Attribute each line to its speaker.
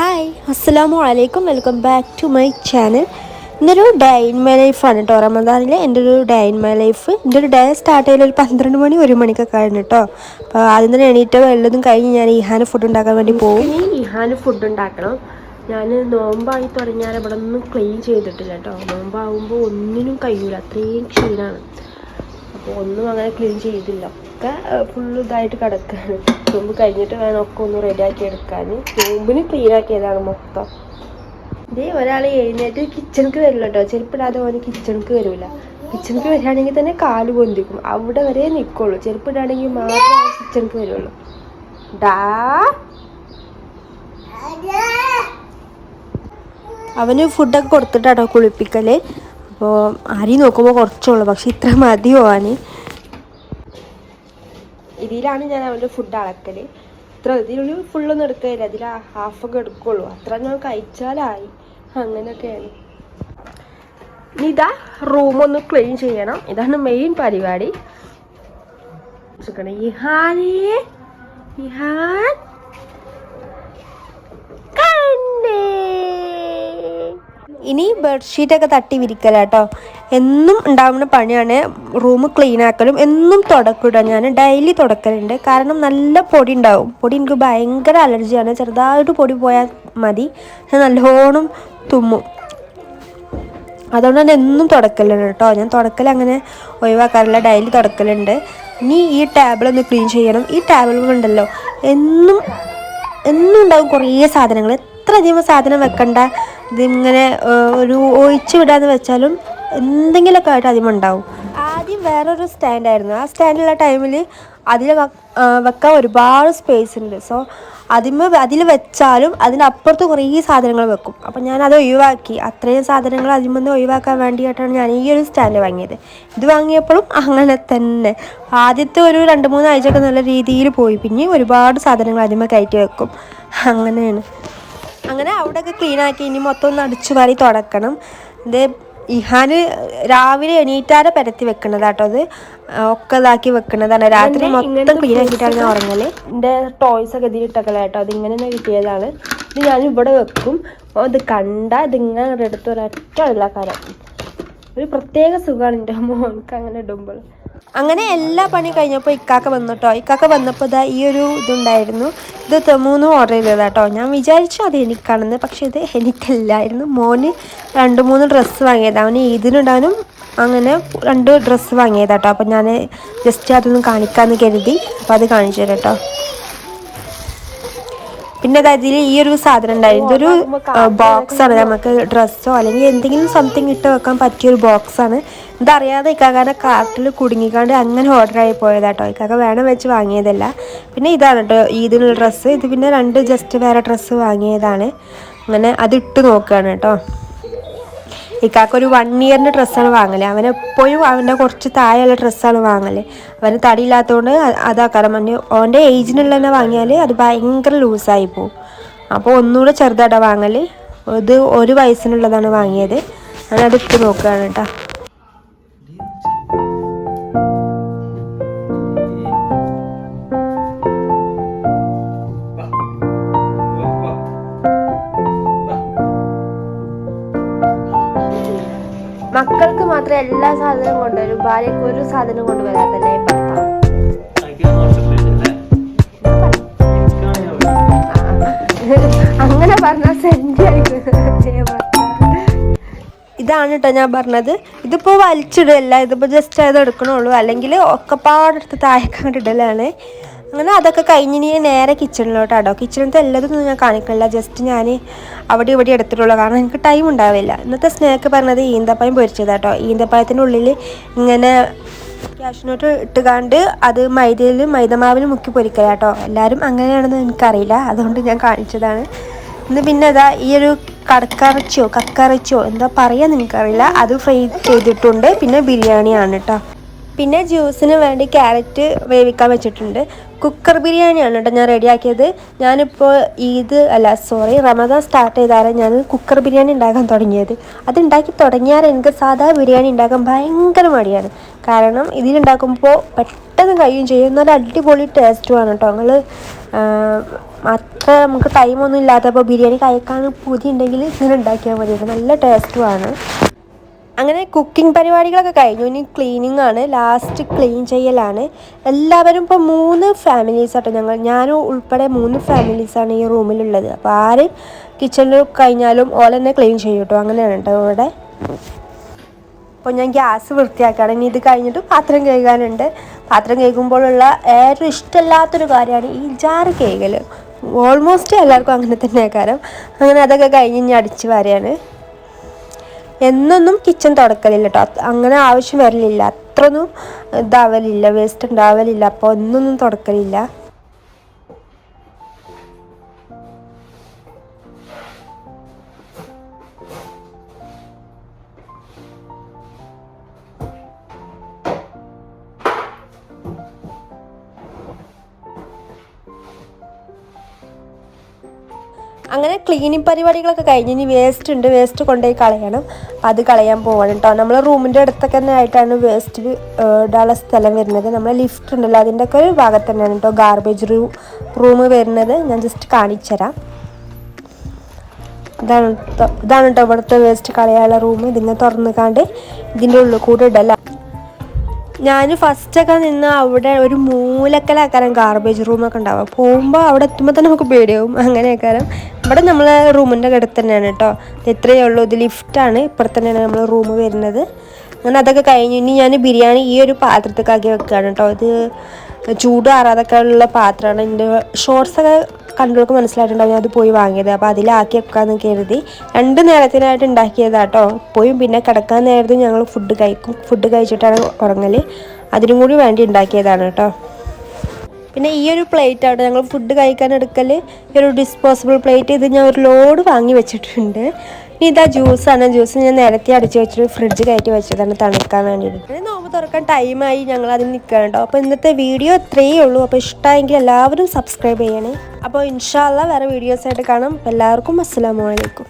Speaker 1: Hi അസ്സാം വലൈക്കും welcome back to my channel ഇന്നൊരു ഡേ ഇൻ മൈ ലൈഫാണ് കേട്ടോ റമദാനിലെ എന്റെ ഒരു ഡേ ഇൻ മൈ ലൈഫ് എന്റെ ഒരു ഡേ സ്റ്റാർട്ട് ചെയ്യൽ ഒരു പന്ത്രണ്ട് മണി ഒരു മണിക്കൊക്കെ കഴിഞ്ഞു കേട്ടോ അപ്പോൾ ആദ്യം തന്നെ എണീറ്റ വെള്ളതും കഴിഞ്ഞ് ഞാൻ ഇഹാന് ഫുഡ് ഉണ്ടാക്കാൻ വേണ്ടി പോകും
Speaker 2: ഇനി ഇഹാന് ഫുഡ് ഉണ്ടാക്കണം. ഞാൻ നോമ്പായി തുടങ്ങിയാൽ ഇവിടെ ഒന്നും ക്ലീൻ ചെയ്തിട്ടില്ല കേട്ടോ നോമ്പാകുമ്പോൾ ഒന്നിനും കഴിയൂല. അത്രയും ക്ഷീണമാണ് അപ്പോൾ ഒന്നും അങ്ങനെ ക്ലീൻ ചെയ്തില്ല. ഒക്കെ ഫുൾ ഇതായിട്ട് കിടക്കാണ്. നോമ്പ് കഴിഞ്ഞിട്ട് വേണം ഒക്കെ ഒന്ന് റെഡിയാക്കി എടുക്കാൻ നോമ്പിന് ക്ലീൻ ആക്കിയതാണ് മൊത്തം. ഇതേ ഒരാൾ എഴുന്നേറ്റ് കിച്ചണിക്ക് വരില്ല കേട്ടോ ചെരുപ്പിടാതെ ഓന് കിച്ചണിക്ക് വരില്ല കിച്ചണിക്ക് വരികയാണെങ്കിൽ തന്നെ കാൽ പൊന്തിക്കും. അവിടെ വരെ നിൽക്കുള്ളൂ ചെരുപ്പിടാണെങ്കിൽ മാത്രമേ കിച്ചണിക്ക് വരുള്ളൂ. ഡാ?
Speaker 1: അവന് ഫുഡൊക്കെ കൊടുത്തിട്ടാട്ടോ കുളിപ്പിക്കൽ അപ്പോൾ അരി നോക്കുമ്പോൾ കുറച്ചുള്ളൂ പക്ഷെ ഇത്ര മതി പോവാന്.
Speaker 2: ഇതിലാണ് ഞാൻ അവന്റെ ഫുഡ് അളക്കൽ ഇത്ര ഇതിലൊരു ഫുള്ളൊന്നും എടുക്കില്ല ഇതിൽ ഹാഫൊക്കെ എടുക്കുള്ളൂ. അത്ര ഞാൻ കഴിച്ചാലായി. അങ്ങനെയൊക്കെയാണ്. ഇനി ഇതാ റൂമൊന്ന് ക്ലീൻ ചെയ്യണം. ഇതാണ് മെയിൻ പരിപാടി. ഇഹാനേ ഇഹാൻ
Speaker 1: ഇനി ബെഡ്ഷീറ്റൊക്കെ തട്ടി വിരിക്കല കേട്ടോ എന്നും ഉണ്ടാവുന്ന പണിയാണ് റൂം ക്ലീൻ ആക്കലും. എന്നും തുടക്കിടുക. ഞാൻ ഡെയിലി തുടക്കലുണ്ട്. കാരണം നല്ല പൊടി ഉണ്ടാവും. പൊടി എനിക്ക് ഭയങ്കര അലർജിയാണ് ചെറുതായിട്ട് പൊടി പോയാൽ മതി. ഞാൻ നല്ലോണം തുമ്മും. അതുകൊണ്ട് തന്നെ എന്നും തുടക്കലുണ്ട് കേട്ടോ. ഞാൻ തുടക്കൽ അങ്ങനെ ഒഴിവാക്കാറില്ല. ഡെയിലി തുടക്കലുണ്ട്. ഇനി ഈ ടേബിൾ ഒന്ന് ക്ലീൻ ചെയ്യണം. ഈ ടേബിൾ ഉണ്ടല്ലോ എന്നും എന്നും ഉണ്ടാവും കുറേ സാധനങ്ങൾ. എത്ര അധികം സാധനം വെക്കണ്ട? ഇതിങ്ങനെ ഒരു ഒഴിച്ചു വിടാന്ന് വെച്ചാലും എന്തെങ്കിലുമൊക്കെ ആയിട്ട് അധികം ഉണ്ടാവും. ആദ്യം വേറൊരു സ്റ്റാൻഡായിരുന്നു ആ സ്റ്റാൻഡുള്ള ടൈമിൽ അതിൽ വെക്കാൻ ഒരുപാട് സ്പേസ് ഉണ്ട്. സോ അതിമ അതിൽ വെച്ചാലും അതിനപ്പുറത്ത് കുറേ സാധനങ്ങൾ വെക്കും. അപ്പം ഞാൻ അത് ഒഴിവാക്കി. അത്രയും സാധനങ്ങൾ അതിൽ നിന്ന് ഒഴിവാക്കാൻ വേണ്ടിയിട്ടാണ് ഞാൻ ഈ ഒരു സ്റ്റാൻഡ് വാങ്ങിയത്. ഇത് വാങ്ങിയപ്പോഴും അങ്ങനെ തന്നെ. ആദ്യത്തെ ഒരു രണ്ട് മൂന്ന് ആഴ്ചയൊക്കെ നല്ല രീതിയിൽ പോയി. പിന്നെ ഒരുപാട് സാധനങ്ങൾ അതിമ കയറ്റി വെക്കും. അങ്ങനെയാണ്. അങ്ങനെ അവിടെയൊക്കെ ക്ലീൻ ആക്കി ഇനി മൊത്തം ഒന്ന് അടിച്ചു വാരി തുടക്കണം. ഇത് ഇഹാന് രാവിലെ എണീറ്റാരെ പരത്തി വെക്കണതാട്ടോ അത്? ഒക്കെ ഇതാക്കി വെക്കണതാണ്. രാത്രി മൊത്തം ക്ലീൻ ആക്കിയിട്ടാണ് ഞാൻ ഉറങ്ങൽ.
Speaker 2: എന്റെ ടോയ്സ് ഒക്കെ ഇതിലിട്ടൊക്കെ കേട്ടോ. അതിങ്ങനെ ഇങ്ങനെ കിട്ടിയതാണ്. ഇത് ഞാൻ ഇവിടെ വെക്കും. അത് ഇത് കണ്ട ഇതിങ്ങനെ എടുത്ത് ഒരൊറ്റ കാര്യം ഒരു പ്രത്യേക സുഖമാണ് എന്റെ മോൾക്ക് അങ്ങനെ ഇടുമ്പോൾ.
Speaker 1: അങ്ങനെ എല്ലാ പണി കഴിഞ്ഞപ്പോൾ ഇക്കാക്ക വന്നിട്ടോ. ഇക്കാക്ക വന്നപ്പോൾ ഇതാ ഈ ഒരു ഇതുണ്ടായിരുന്നു. ഇത് മൂന്ന് ഓർഡർ ചെയ്തതാണ് കേട്ടോ ഞാൻ വിചാരിച്ചു അത് എനിക്കാണെന്ന്. പക്ഷെ ഇത് എനിക്കല്ലായിരുന്നു. മോന് രണ്ട് മൂന്ന് ഡ്രസ്സ് വാങ്ങിയതാണ് അവന് ഇതിനിടാനും അങ്ങനെ രണ്ട് ഡ്രസ്സ് വാങ്ങിയതാട്ടോ അപ്പം ഞാൻ ജസ്റ്റ് അതൊന്ന് കാണിക്കാമെന്ന് കരുതി. അപ്പോൾ അത് കാണിച്ചു തരാം കേട്ടോ പിന്നെ അതായത് ഈ ഒരു സാധനം ഉണ്ടായിരുന്നു ഇതൊരു ബോക്സ് ആണ്. നമുക്ക് ഡ്രസ്സോ അല്ലെങ്കിൽ എന്തെങ്കിലും സംതിങ് ഇട്ട് വെക്കാൻ പറ്റിയ ഒരു ബോക്സ് ആണ്. ഇതറിയാതെ ഇക്കാക്കാന്റെ കാർട്ടിൽ കുടുങ്ങിക്കാണ്ട് അങ്ങനെ ഓർഡർ ആയി പോയതാട്ടോ. ഇക്കാക്ക വേണം വെച്ച് വാങ്ങിയതല്ല. പിന്നെ ഇതാണ് കേട്ടോ ഈദിനുള്ള ഡ്രസ്സ് ഇത് പിന്നെ രണ്ട് ജസ്റ്റ് വേറെ ഡ്രസ്സ് വാങ്ങിയതാണ്. അങ്ങനെ അത് ഇട്ട് നോക്കുകയാണ് കേട്ടോ ഇക്കാക്ക് ഒരു വൺ ഇയറിന്റെ ഡ്രസ്സാണ് വാങ്ങൽ. അവൻ എപ്പോഴും അവന്റെ കുറച്ച് താഴെയുള്ള ഡ്രസ്സാണ് വാങ്ങൽ. അവന് തടിയില്ലാത്തതുകൊണ്ട് അതാക്കാരം. മഞ്ഞ് ഓന്റെ ഏജിനുള്ള തന്നെ വാങ്ങിയാൽ അത് ഭയങ്കര ലൂസായി പോവും. അപ്പോൾ ഒന്നുകൂടെ ചെറുതായിട്ടാണ് വാങ്ങൽ. ഇത് ഒരു വയസ്സിനുള്ളതാണ് വാങ്ങിയത്. ഞാനത് ഇട്ട് നോക്കുകയാണ് കേട്ടോ
Speaker 2: മക്കൾക്ക് മാത്രം എല്ലാ സാധനവും കൊണ്ടുവരും. ഭാര്യക്ക് ഒരു സാധനം കൊണ്ടുവരാത്തല്ലേ ഭർത്താവ് അങ്ങനെ പറഞ്ഞാൽ
Speaker 1: ഇതാണ് കേട്ടോ ഞാൻ പറഞ്ഞത്. ഇതിപ്പോൾ വലിച്ചിടല്ല ഇതിപ്പോൾ ജസ്റ്റ് അത് എടുക്കണുള്ളൂ. അല്ലെങ്കിൽ ഒക്കെപ്പാടെടുത്ത് താഴേക്ക് അങ്ങോട്ട് ഇടലാണ്. അങ്ങനെ അതൊക്കെ കഴിഞ്ഞ് ഇനി നേരെ കിച്ചണിലോട്ടാട്ടോ കിച്ചണിലത്തെ എല്ലാതൊന്നും ഞാൻ കാണിക്കണില്ല. ജസ്റ്റ് ഞാൻ അവിടെ ഇവിടെ എടുത്തിട്ടുള്ളൂ. കാരണം എനിക്ക് ടൈം ഉണ്ടാവില്ല. ഇന്നത്തെ സ്നാക്ക് പറഞ്ഞത് ഈന്തപ്പഴം പൊരിച്ചതാട്ടോ. ഈന്തപ്പായത്തിന്റെ ഉള്ളിൽ ഇങ്ങനെ ക്യാഷിനോട്ട് ഇട്ടുകാണ്ട് അത് മൈദയിൽ മൈദമാവിൽ മുക്കി പൊരിക്കലാട്ടോ. എല്ലാവരും അങ്ങനെയാണെന്ന് എനിക്കറിയില്ല. അതുകൊണ്ട് ഞാൻ കാണിച്ചതാണ്. ഇന്ന് പിന്നെ അതാ ഈ ഒരു കടക്കറച്ചിയോ കക്കറച്ചിയോ എന്താ പറയാന്ന് എനിക്കറിയില്ല. അത് ഫ്രൈ ചെയ്തിട്ടുണ്ട്. പിന്നെ ബിരിയാണിയാണ് കേട്ടോ പിന്നെ ജ്യൂസിന് വേണ്ടി ക്യാരറ്റ് വേവിക്കാൻ വെച്ചിട്ടുണ്ട്. കുക്കർ ബിരിയാണിയാണ് കേട്ടോ ഞാൻ റെഡിയാക്കിയത്. ഞാനിപ്പോൾ ഈദ് അല്ല സോറി റമദാൻ സ്റ്റാർട്ട് ചെയ്താലും ഞാൻ കുക്കർ ബിരിയാണി ഉണ്ടാക്കാൻ തുടങ്ങിയത്. അത് ഉണ്ടാക്കി തുടങ്ങിയാൽ എനിക്ക് സാധാ ബിരിയാണി ഉണ്ടാക്കാൻ ഭയങ്കര മടിയാണ്. കാരണം ഇതിലുണ്ടാക്കുമ്പോൾ പെട്ടെന്ന് കഴിയും ചെയ്യും. നല്ല അടിപൊളി ടേസ്റ്റുമാണ് കേട്ടോ. നിങ്ങൾ അത്ര നമുക്ക് ടൈമൊന്നും ഇല്ലാത്തപ്പോൾ ബിരിയാണി കഴിക്കാൻ പൂതി ഉണ്ടെങ്കിൽ ഇങ്ങനെ ഉണ്ടാക്കിയാൽ മതി നല്ല ടേസ്റ്റുമാണ് അങ്ങനെ കുക്കിംഗ് പരിപാടികളൊക്കെ കഴിഞ്ഞു. ഇനി ക്ലീനിങ് ആണ്. ലാസ്റ്റ് ക്ലീൻ ചെയ്യലാണ്. എല്ലാവരും ഇപ്പോൾ മൂന്ന് ഫാമിലീസ് ആട്ടോ ഞങ്ങൾ. ഞാനും ഉൾപ്പെടെ മൂന്ന് ഫാമിലീസാണ് ഈ റൂമിലുള്ളത് അപ്പോൾ ആര് കിച്ചണിൽ കഴിഞ്ഞാലും ഓല തന്നെ ക്ലീൻ ചെയ്യും കേട്ടോ അങ്ങനെയാണ് കേട്ടോ ഇവിടെ. അപ്പോൾ ഞാൻ ഗ്യാസ് വൃത്തിയാക്കുകയാണ് ഇനി ഇത് കഴിഞ്ഞിട്ട് പാത്രം കഴുകാനുണ്ട്. പാത്രം കഴുകുമ്പോഴുള്ള ഏറ്റവും ഇഷ്ടമില്ലാത്തൊരു കാര്യമാണ് ഈ ജാറ് കേകൽ ഓൾമോസ്റ്റ് എല്ലാവർക്കും അങ്ങനെ തന്നെ കാരണം. അങ്ങനെ അതൊക്കെ കഴിഞ്ഞ് ഇനി അടിച്ച് വരെയാണ് എന്നൊന്നും കിച്ചൺ തുടക്കലില്ല കേട്ടോ അങ്ങനെ ആവശ്യം വരലില്ല. അത്രയൊന്നും ഇതാവലില്ല വേസ്റ്റ് ഉണ്ടാവലില്ല അപ്പോൾ ഒന്നൊന്നും തുടക്കലില്ല. അങ്ങനെ ക്ലീനിങ് പരിപാടികളൊക്കെ കഴിഞ്ഞ് ഇനി വേസ്റ്റ് ഉണ്ട് വേസ്റ്റ് കൊണ്ടുപോയി കളയണം. അത് കളയാൻ പോവാണ് കേട്ടോ നമ്മൾ റൂമിന്റെ അടുത്തൊക്കെ തന്നെ ആയിട്ടാണ് വേസ്റ്റ് ഇടാനുള്ള സ്ഥലം വരുന്നത്. നമ്മൾ ലിഫ്റ്റ് ഉണ്ടല്ലോ അതിന്റെ ഒക്കെ ഒരു ഭാഗത്ത് തന്നെയാണ് കേട്ടോ ഗാർബേജ് റൂ റൂം വരുന്നത്. ഞാൻ ജസ്റ്റ് കാണിച്ചുതരാം. ഇതാണ് ഇതാണ് കേട്ടോ ഇവിടുത്തെ വേസ്റ്റ് കളയാനുള്ള റൂം ഇതിങ്ങനെ തുറന്നുകാണ്ട് ഇതിന്റെ ഉള്ളിൽ കൂടെ ഇടല. ഞാൻ ഫസ്റ്റൊക്കെ നിന്ന് അവിടെ ഒരു മൂലക്കലാക്കാരം ഗാർബേജ് റൂമൊക്കെ ഉണ്ടാവുക. പോകുമ്പോൾ അവിടെ എത്തുമ്പോൾ തന്നെ നമുക്ക് പേടിയാവും. അങ്ങനെയൊക്കെ ഇവിടെ നമ്മൾ റൂമിന്റെ അടുത്ത് തന്നെയാണ് കേട്ടോ. ഇത് ഇത്രയേ ഉള്ളൂ. ഇത് ലിഫ്റ്റാണ് ഇപ്പുറത്ത് തന്നെയാണ് നമ്മൾ റൂം വരുന്നത്. അങ്ങനെ അതൊക്കെ കഴിഞ്ഞ് ഇനി ഞാൻ ബിരിയാണി ഈ ഒരു പാത്രത്തേക്കാക്കി വെക്കുകയാണ് കേട്ടോ. ഇത് ചൂടാറാതൊക്കെ ഉള്ള പാത്രമാണ്. എന്റെ ഷോർട്സൊക്കെ കണ്ടവർക്ക് മനസ്സിലായിട്ടുണ്ടാവും അത് പോയി വാങ്ങിയത്. അപ്പോൾ അതിലാക്കി വെക്കാമെന്ന് കരുതി രണ്ട് നേരത്തിനായിട്ട് ഉണ്ടാക്കിയതാട്ടോ പോയും പിന്നെ കിടക്കാൻ നേരത്ത് ഞങ്ങൾ ഫുഡ് കഴിക്കും. ഫുഡ് കഴിച്ചിട്ടാണ് ഉറങ്ങൽ അതിനും കൂടി വേണ്ടി ഉണ്ടാക്കിയതാണ് കേട്ടോ പിന്നെ ഈ ഒരു പ്ലേറ്റ് അവിടെ ഞങ്ങൾ ഫുഡ് കഴിക്കാൻ എടുക്കൽ ഈ ഒരു ഡിസ്പോസിബിൾ പ്ലേറ്റ് ഇത് ഞാൻ ഒരു ലോഡ് വാങ്ങി വെച്ചിട്ടുണ്ട്. ഇതാ ജ്യൂസാണ് ജ്യൂസ് ഞാൻ നേരത്തെ അടിച്ചു വെച്ചിട്ട് ഫ്രിഡ്ജ് കയറ്റി വെച്ചതാണ് തണുക്കാൻ വേണ്ടിയിട്ട്. നോമ്പ് തുറക്കാൻ ടൈമായി ഞങ്ങൾ അതിന് നിൽക്കണം കേട്ടോ അപ്പോൾ ഇന്നത്തെ വീഡിയോ ഇത്രയേ ഉള്ളൂ. അപ്പോൾ ഇഷ്ടമായെങ്കിൽ എല്ലാവരും സബ്സ്ക്രൈബ് ചെയ്യണേ. അപ്പോൾ ഇൻഷാല്ല വേറെ വീഡിയോസായിട്ട് കാണാം. എല്ലാവർക്കും അസ്സലാമു അലൈക്കും.